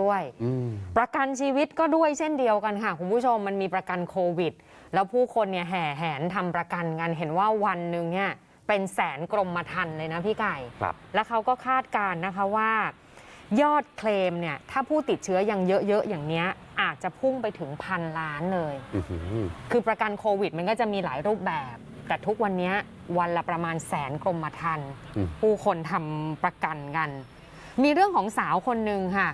ด้วยอืมประกันชีวิตก็ด้วยเช่นเดียวกันค่ะ คุณผู้ชมมันมีประกันโควิด แล้วผู้คนเนี่ยแห่แหนทำประกันกันเห็นว่าวันหนึ่งเนี่ยเป็นแสนกรมธรรม์เลยนะพี่ไก่ครับแล้วเขาก็คาดการณ์นะคะว่า ยอดเคลมเนี่ยถ้าผู้ติดเชื้อยังเยอะ ๆ อย่างเนี้ยอาจจะพุ่งไปถึงพันล้านเลยอื้อหือคือประกันโควิด มันก็จะมีหลายรูปแบบ แต่ทุกวันนี้วันละประมาณแสนกรมธรรม์อืมผู้คนทำประกันกัน มีเรื่องของสาวคนหนึ่งค่ะ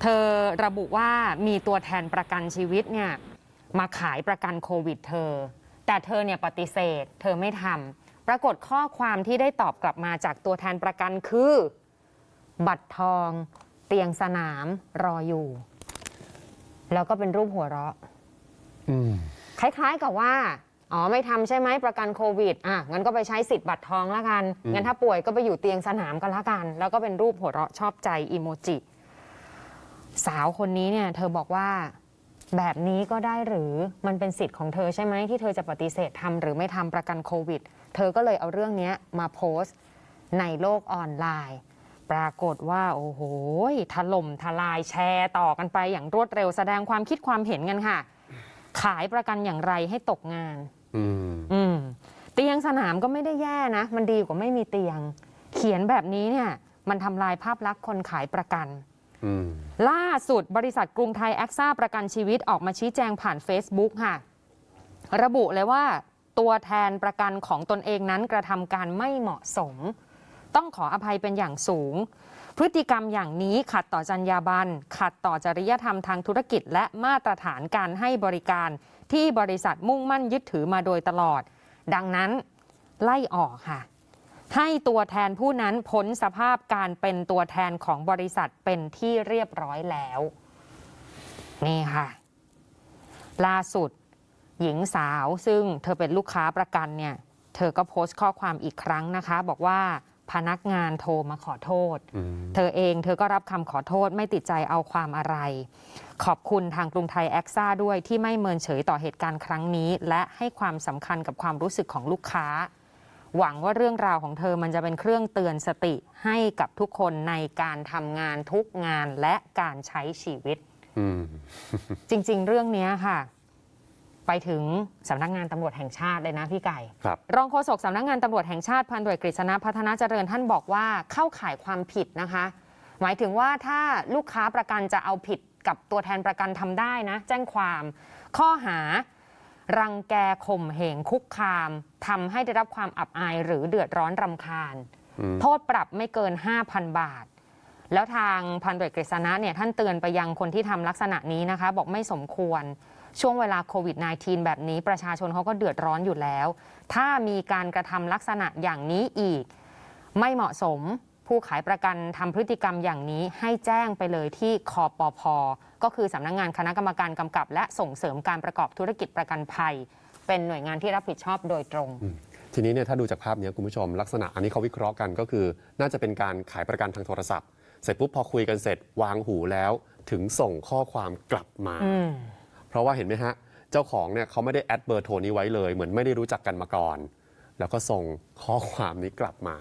เธอระบุว่ามีตัวแทนประกันชีวิตเนี่ยมาขายประกันโควิดเธอ แต่เธอเนี่ยปฏิเสธ เธอไม่ทำปรากฏข้อความที่ได้ตอบกลับมาจากตัวแทนประกันคือ บัตรทอง เตียงสนามรออยู่ แล้วก็เป็นรูปหัวเราะอืมคล้ายๆกับว่าอ๋อไม่ทำใช่ไหมประกันโควิดอะงั้นก็ไปใช้สิทธิ์บัตรทองละกันอืมงั้นถ้าป่วยก็ไปอยู่เตียงสนามกันละกัน แล้วก็เป็นรูปหัวเราะชอบใจอีโมจิ สาวคนนี้เนี่ยเธอบอกว่าแบบนี้ก็ได้หรือมันเป็นสิทธิ์ของเธอใช่ไหมที่เธอจะปฏิเสธทำหรือไม่ทำประกันโควิด เธอก็เลยเอาเรื่องเนี้ยมาโพสต์ในโลกออนไลน์ ปรากฏว่า โอ้โหถล่มทลายแชร์ต่อกันไปอย่างรวดเร็วแสดงความคิดความเห็นกันค่ะ ขายประกันอย่างไรให้ตกงาน อืมอืมเตียงสนามก็ไม่ได้แย่นะ มันดีกว่าไม่มีเตียง เขียนแบบนี้เนี่ย มันทำลายภาพลักษณ์คนขายประกันอืม ล่าสุดบริษัทกรุงไทยแอคซ่าประกันชีวิตออกมาชี้แจงผ่าน Facebook ค่ะ ระบุเลยว่าตัวแทนประกันของตนเองนั้นกระทำการไม่เหมาะสม ต้องขออภัยเป็นอย่างสูง พฤติกรรมอย่างนี้ขัดต่อจรรยาบรรณขัดต่อจริยธรรมทางธุรกิจ และมาตรฐานการให้บริการ ที่บริษัทมุ่งมั่นยึดถือมาโดยตลอด ดังนั้นไล่ออกค่ะ ให้ตัวแทนผู้นั้นพ้นสภาพการเป็นตัวแทนของบริษัทเป็นที่เรียบร้อยแล้ว นี่ค่ะ ล่าสุด หญิงสาวซึ่งเธอเป็นลูกค้าประกันเนี่ย เธอก็โพสต์ข้อความอีกครั้งนะคะ บอกว่าพนักงานโทรมาขอโทษอืมเธอเองเธอก็รับคำขอโทษไม่ติดใจเอาความอะไร ขอบคุณทางกรุงไทยแอคซ่าด้วยที่ไม่เมินเฉยต่อเหตุการณ์ครั้งนี้ และให้ความสำคัญกับความรู้สึกของลูกค้า หวังว่าเรื่องราวของเธอมันจะเป็นเครื่องเตือนสติให้กับทุกคนในการทำงานทุกงานและการใช้ชีวิตอืมจริง ๆ เรื่องนี้ค่ะ ไปถึงสำนักงานตำรวจแห่งชาติเลยนะพี่ไก่ครับรองโฆษกสำนักงานตำรวจแห่งชาติพันตำรวจกฤษณะพัฒนาเจริญท่านบอกว่าเข้าข่ายความผิดนะคะ หมายถึงว่าถ้าลูกค้าประกันจะเอาผิดกับตัวแทนประกันทำได้นะ แจ้งความข้อหา รังแกข่มเหงคุกคามทำให้ได้รับความอับอายหรือเดือดร้อนรำคาญอืมโทษปรับไม่เกิน 5,000 บาท แล้วทางพันตำรวจกฤษณะเนี่ยท่านเตือนไปยังคนที่ทำลักษณะนี้นะคะ บอกไม่สมควรช่วงเวลาโควิด -19 แบบนี้ประชาชนเขาก็เดือดร้อนอยู่แล้ว ถ้ามีการกระทำลักษณะอย่างนี้อีก ไม่เหมาะสม ผู้ขายประกันทำพฤติกรรมอย่างนี้ให้แจ้งไปเลยที่คอปพก็คือสำนักงงานคณะกรรมการกำกับ และส่งเสริมการประกอบธุรกิจประกันภัย เป็นหน่วยงานที่รับผิดชอบโดยตรง ทีนี้เนี่ยถ้าดูจากภาพนี้คุณผู้ชมลักษณะอันนี้เขาวิเคราะห์กันก็คือ น่าจะเป็นการขายประกันทางโทรศัพท์ เสร็จปุ๊บพอคุยกันเสร็จวางหูแล้ว ถึงส่งข้อความกลับมามเพราะว่าเห็นไหมฮะเจ้าของเนี่ยเขาไม่ได้แอดเบอร์โทรนี้ไว้เลย เหมือนไม่ได้รู้จักกันมาก่อน แล้วก็ส่งข้อความนี้กลับมา